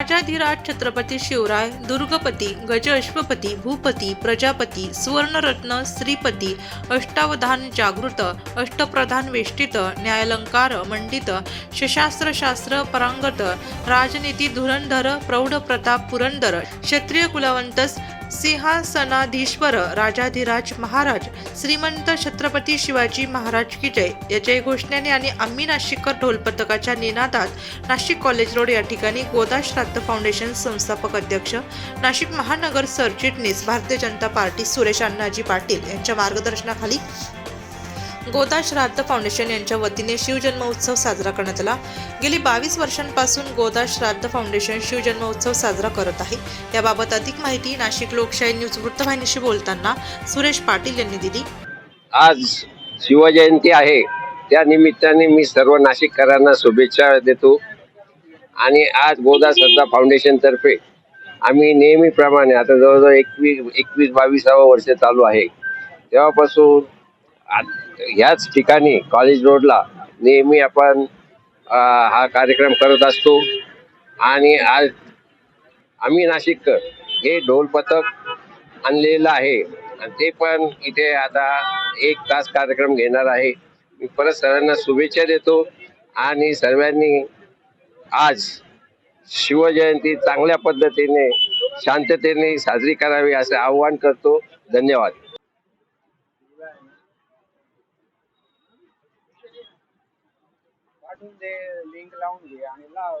राजाधिराज छत्रपती शिवराय दुर्गपती गज अश्वपती भूपती प्रजापती सुवर्णरत्न श्रीपती अष्टावधान जागृत अष्टप्रधान वेष्टित न्यायालंकार मंडित शशास्त्रशास्त्र परांगत राजनीती धुरंधर प्रौढ प्रताप पुरंदर क्षत्रिय कुलवंतस सिंहासनाधीश्वर राजाधिराज महाराज श्रीमंत छत्रपती शिवाजी महाराज की जय. या जय घोषणाने आणि आम्ही नाशिककर ढोल पथकाच्या निनादात नाशिक कॉलेज रोड या ठिकाणी गोदा श्राद्ध फाउंडेशन संस्थापक अध्यक्ष नाशिक महानगर सरचिटणीस भारतीय जनता पार्टी सुरेश अण्णाजी पाटील यांच्या मार्गदर्शनाखाली गोदा श्राद्ध फाउंडेशन यांच्या वतीने शिवजन्मोत्सव साजरा करण्यात आला. गेली बावीस वर्षांपासून गोदा श्राद्ध फाउंडेशन शिवजन्मोत्सव साजरा करत आहे. याबाबत अधिक माहिती नाशिक लोकशाही न्यूज वृत्तवाहिनीशी बोलताना सुरेश पाटील यांनी दिली. आज शिवजयंती आहे. त्या निमित्ताने मी सर्व नाशिककरांना शुभेच्छा देतो. आणि आज गोदा श्रद्धा फाउंडेशनतर्फे आम्ही नेहमीप्रमाणे आता जवळजवळ एकवीस एकवीस बावीसावं वर्ष चालू आहे. तेव्हापासून आ- ह्याच ठिकाणी कॉलेज रोडला नेहमी आपण हा कार्यक्रम करत असतो. आणि आज आम्ही नाशिककर हे ढोल पथक आणलेलं आहे. आणि ते पण इथे आता एक तास कार्यक्रम घेणार आहे. मी परत सर्वांना शुभेच्छा देतो. आणि सर्वांनी आज शिवजयंती चांगल्या पद्धतीने शांततेने साजरी करावी असं आव्हान करतो. धन्यवाद. पाठवून ते लिंक लावून घे आणि लाव